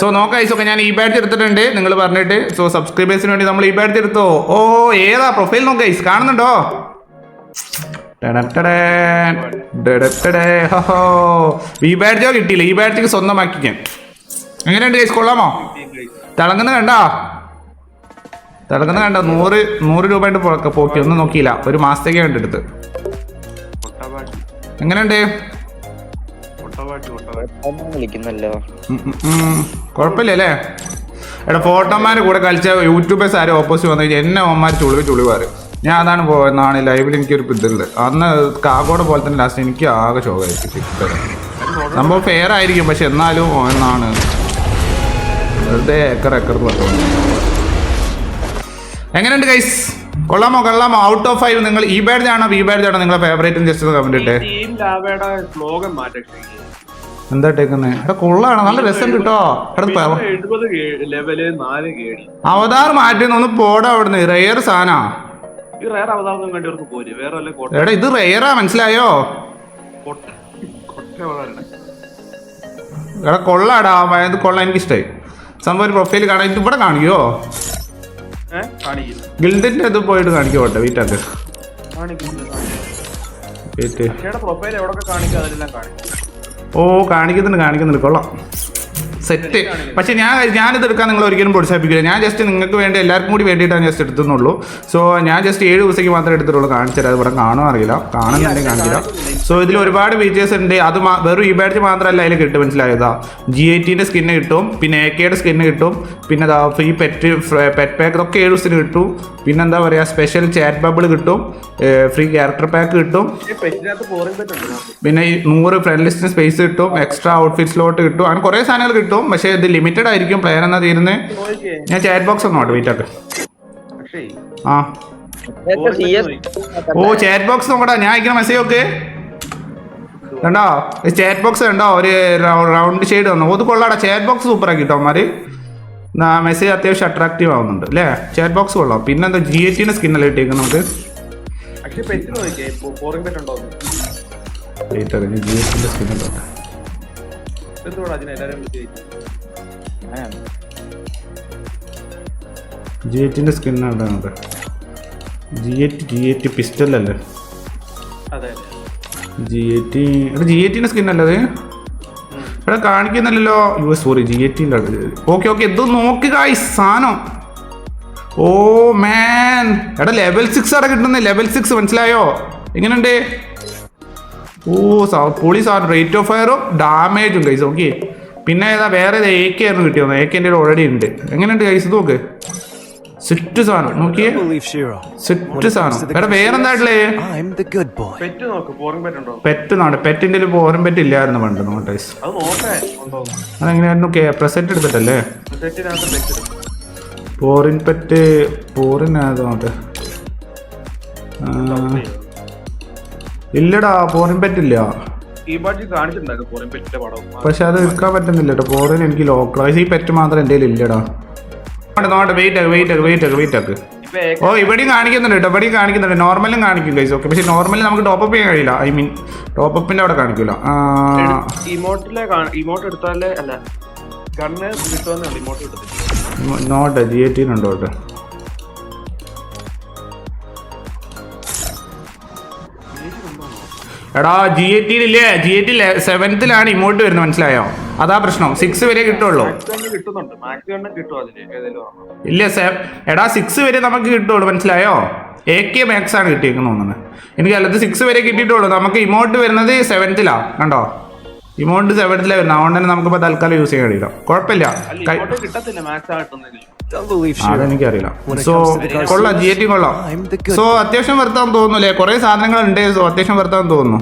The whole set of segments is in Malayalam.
സോ നോക്കാം ഈസൊക്കെ ഞാൻ ഈ ബാഡ്ജ് എടുത്തിട്ടുണ്ട്. നിങ്ങൾ പറഞ്ഞിട്ട്. സോ സബ്സ്ക്രൈബേഴ്സിന് വേണ്ടി നമ്മൾ ഈ ബാഡ്ജ് എടുത്തോ? ഓ ഏതാ പ്രൊഫൈൽ നോക്കാം ഐസ് കാണുന്നുണ്ടോ. ഈ ബാഡ്ജോ കിട്ടിയില്ല ഈ ബാഡ്ജ് സ്വന്തമാക്കി ഞാൻ എങ്ങനെയുണ്ട് ഗൈസ് കൊള്ളാമോ തിളങ്ങുന്ന കണ്ടാ തിളങ്ങുന്ന കണ്ട നൂറ് നൂറ് രൂപയുടെ പോക്കി ഒന്നും നോക്കിയില്ല ഒരു മാസത്തേക്ക് കണ്ടെടുത്ത് എങ്ങനെയുണ്ട് ഉം. കുഴപ്പമില്ലല്ലേ? എടാ ഫോട്ടോമാരെ കൂടെ കളിച്ച യൂട്യൂബേഴ്സ് ആരും ഓപ്പോസിറ്റ് വന്നു കഴിഞ്ഞാൽ എന്നെ അവന്മാർ ചുളിവ് ചുളിവാറ് ഞാൻ അതാണ് പോയെന്നാണ് ലൈവിൽ എനിക്കൊരു ഇതുണ്ട് അന്ന് കാക്കോടെ പോലെ തന്നെ ലാസ്റ്റ് എനിക്ക് ആകെ ഷോകായിരിക്കും സംഭവം ഫെയർ ആയിരിക്കും പക്ഷെ എന്നാലും എന്നാണ്. വെറുതെ ഏക്കർ ഏക്കർ പറഞ്ഞു എങ്ങനെയുണ്ട് ഗൈസ് കൊള്ളാമോ കൊള്ളാമോ? ഔട്ട് ഓഫ് ഫൈവ് നിങ്ങൾ ഈ ബാഡ് ആണോ ബി ബാഡ് ആണോ നിങ്ങളെ ഫേവറേറ്റ് ജസ്റ്റ് കമന്റ് ഇട്ടേ. എന്താ ടേക്കുന്നത് എടാ കൊള്ളാണ്. നല്ല രസം കിട്ടോ. എടാ അവതാർ മാറ്റി ഒന്ന് പോടാ അവിടുന്ന്. റെയർ സാധനാ. എടാ ഇത് റെയറാ മനസ്സിലായോ? എടാ കൊള്ളാടാ. ഇത് കൊള്ള എനിക്കിഷ്ടായി. സംഭവം ഒരു പ്രൊഫൈൽ കാണാൻ ഇത് ഇവിടെ കാണിക്കോ? ഗിൽഡിന്റെ ഇത് പോയിട്ട് കാണിക്കോ പോട്ടെ വീട്ടാക്ക് പ്രൊഫൈൽ എവിടെ അതിലെല്ലാം കാണിക്കും ഓ കാണിക്കുന്നുണ്ട് കാണിക്കുന്നുണ്ട്. കൊള്ളാം. സെറ്റ് പക്ഷെ ഞാൻ ഞാനിത് എടുക്കാൻ നിങ്ങൾ ഒരിക്കലും പ്രോത്സാഹിപ്പിക്കില്ല. ഞാൻ ജസ്റ്റ് നിങ്ങൾക്ക് വേണ്ടി എല്ലാവർക്കും കൂടി വേണ്ടിയിട്ടാണ് ജസ്റ്റ് എടുത്തുന്നുള്ളൂ. സോ ഞാൻ ജസ്റ്റ് ഏഴ് ദിവസത്തേക്ക് മാത്രമേ എടുത്തിട്ടുള്ളൂ. കാണിച്ചു തരാം. അത് ഇവിടെ കാണുമോ അറിയില്ല. കാണുന്നില്ല. കാണിക്കില്ല സോ ഇതിൽ ഒരുപാട് ഫീച്ചേഴ്സ് ഉണ്ട്. അത് വെറും ഈ ബാഡ്ജ് മാത്രമല്ല അതിൽ കിട്ടും. മനസ്സിലായതാ ജി ഐ ടിന്റെ സ്കിന്ന് കിട്ടും. പിന്നെ എ കെയുടെ സ്കിന്ന് കിട്ടും. പിന്നെ ഈ ഫ്രീ പെറ്റ് പെറ്റ് പാക്ക് ഇതൊക്കെ ഏഴ് ദിവസത്തിന് കിട്ടും. പിന്നെ എന്താ പറയുക സ്പെഷ്യൽ ചാറ്റ് ബബിൾ കിട്ടും. ഫ്രീ ക്യാരക്ടർ പാക്ക് കിട്ടും. പിന്നെ ഈ നൂറ് ഫ്രണ്ട് ലിസ്റ്റിന് സ്പേസ് കിട്ടും. എക്സ്ട്രാ ഔട്ട്ഫിറ്റ് സ്ലോട്ട് കിട്ടും. അങ്ങനെ കുറേ സാധനങ്ങൾ കിട്ടും. പക്ഷേ ഇത് ലിമിറ്റഡ് ആയിരിക്കും പ്ലെയർ എന്നാ തീരുന്നത് ഞാൻ ചാറ്റ് ബോക്സ് ഒന്ന് വെയിറ്റ് ആക്ക്. ആ. ഓ ചാറ്റ് ബോക്സ് നോക്കടാ. ഞാൻ അയക്കണ മെസ്സേജ് ഒക്കെ. കണ്ടോ? ചാറ്റ് ബോക്സ് കണ്ടോ? ഒരു റൗണ്ട് ഷെയ്ഡ് വന്നു. അത് കൊള്ളാടാ. ചാറ്റ് ബോക്സ് സൂപ്പർ ആക്കി കേട്ടോ അവന്മാര് മെസ്സേജ് അത്യാവശ്യം അട്രാക്റ്റീവ് ആവുന്നുണ്ട് അല്ലേ? ചാറ്റ് ബോക്സ് കൊള്ളാം. പിന്നെന്താ ജി എ ടിന്റെ സ്കിന്നല്ലേ ഇട്ടേക്കുന്നത്? നമുക്ക് പെറ്റ് നോക്കിയേ. ഫോറിംഗ് പെറ്റ് ഉണ്ടോ? ജി എ ടിന്റെ സ്കിൻ എന്തോടാ അതിനെ എല്ലാവരും. ജി എറ്റിന്റെ സ്കിൻ ആണ് G at G at pistol അല്ലേ? ജി എറ്റി അത് ജി എറ്റിന്റെ സ്കിൻ അല്ലേ അത്? എടാ കാണിക്കുന്നില്ലല്ലോ. യു സോറി ജി എറ്റിന്റെ ടിന്റെ ഓക്കെ ഓക്കെ ഇത് നോക്കുക ഈ സാധനം. ഓ മാൻ എടാ ലെവൽ സിക്സ് അവിടെ കിട്ടുന്നത് ലെവൽ സിക്സ് മനസ്സിലായോ? എങ്ങനെയുണ്ട്? ഓ സ പൊളി സാധനം റേറ്റ് ഓഫ് ഫയറും ഡാമേജും കൈസ് ഓക്കെ പിന്നെ ഏതാ വേറെ ഏതാ എ കെ ആയിരുന്നു കിട്ടിയത് എ കെ എന്റെ ഓൾറെഡി ഉണ്ട്. എങ്ങനെയുണ്ട് കൈസ് നോക്ക്. സിറ്റ് സാധനം നോക്കിയേ. സിറ്റ് സാധനം. എടാ വേറെന്തായിട്ടില്ലേ boy. പെറ്റ് നോക്ക് പെറ്റിന്റെ പെറ്റ് ഉണ്ടോ? പെറ്റ് നാട്. പെറ്റിന്റെ പോരും പെറ്റ് ഇല്ലായിരുന്നു പണ്ട് നോട്ടെ അത് നോക്കേ ഉണ്ടോ? അതെങ്ങനെയായിരുന്നു? പ്രസന്റ് എടുത്തിട്ടല്ലേ? പോറിൻ പെറ്റ് പോറിൻ പോറിനകത്ത് ഇല്ലടാ പോറിൻ പറ്റില്ല പക്ഷെ അത് എടുക്കാൻ പറ്റുന്നില്ല കേട്ടോ പോറിന് എനിക്ക് ലോക്കൽ ഈ പെറ്റ് മാത്രം എന്റെ ഇല്ലടാ നോട്ടെ വെയിറ്റ് ആക്ക് വെയിറ്റ് ആക്ക് വെയിറ്റ് ആക്ക് വെയിറ്റ് ആക്ക്. ഓ ഇവിടെയും കാണിക്കുന്നുണ്ട് കേട്ടോ ഇവിടെയും കാണിക്കുന്നുണ്ട് നോർമലും കാണിക്കും ഗൈസ് ഓക്കെ പക്ഷെ നോർമലി നമുക്ക് ടോപ്പ് ചെയ്യാൻ കഴിയില്ല. ഐ മീൻ ടോപ്പ് അപ്പിന്റെ അവിടെ കാണിക്കൂല. ഇമോട്ട് എടുത്താലേ അല്ല ഗണ്ണ് കിട്ടുമെന്നുണ്ട് ഇമോട്ട് എടുത്തിട്ട് നോട്ടെ ജി എ ടീനുണ്ടോ കേട്ടോ എടാ ജി എ ടിയിലില്ലേ ജി എ ടി സെവൻത്തിലാണ് ഇങ്ങോട്ട് വരുന്നത് മനസ്സിലായോ? അതാ പ്രശ്നം. സിക്സ് വരെ കിട്ടുള്ളൂ. ഇല്ല സെ എടാ സിക്സ് വരെ നമുക്ക് കിട്ടുള്ളൂ മനസ്സിലായോ? എ കെ മാക്സ് ആണ് കിട്ടിയേക്കുന്നത് തോന്നുന്നത് എനിക്ക് അല്ലാതെ സിക്സ് വരെ കിട്ടിയിട്ടുള്ളൂ. നമുക്ക് ഇമോട്ട് വരുന്നത് സെവൻത്തിലാ കണ്ടോ? ഇമോട്ട് സെവൻത്തിലെ വരുന്നത് അതുകൊണ്ട് തന്നെ നമുക്കിപ്പോൾ തൽക്കാലം യൂസ് ചെയ്യാൻ കഴിയില്ല. കുഴപ്പമില്ല. അതെനിക്കറിയില്ല. സോ കൊള്ളാം. ജി എ ടി കൊള്ളാം. സോ അത്യാവശ്യം വർത്താൻ തോന്നുന്നില്ലേ? കുറേ സാധനങ്ങൾ ഉണ്ട് സോ അത്യാവശ്യം വർത്താൻ തോന്നുന്നു.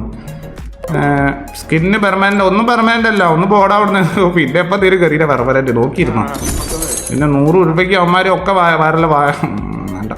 സ്കിന്ന് പെർമനന്റ് ഒന്നും പെർമനന്റ് അല്ല. ഒന്ന് പോടാ അവിടുന്ന്. പിന്നെ എപ്പം തീരെ കയറിയില്ല പെർമനന്റ് നോക്കിയിരുന്നു. പിന്നെ നൂറ് രൂപയ്ക്ക് അവന്മാരും ഒക്കെ വരല വേണ്ട.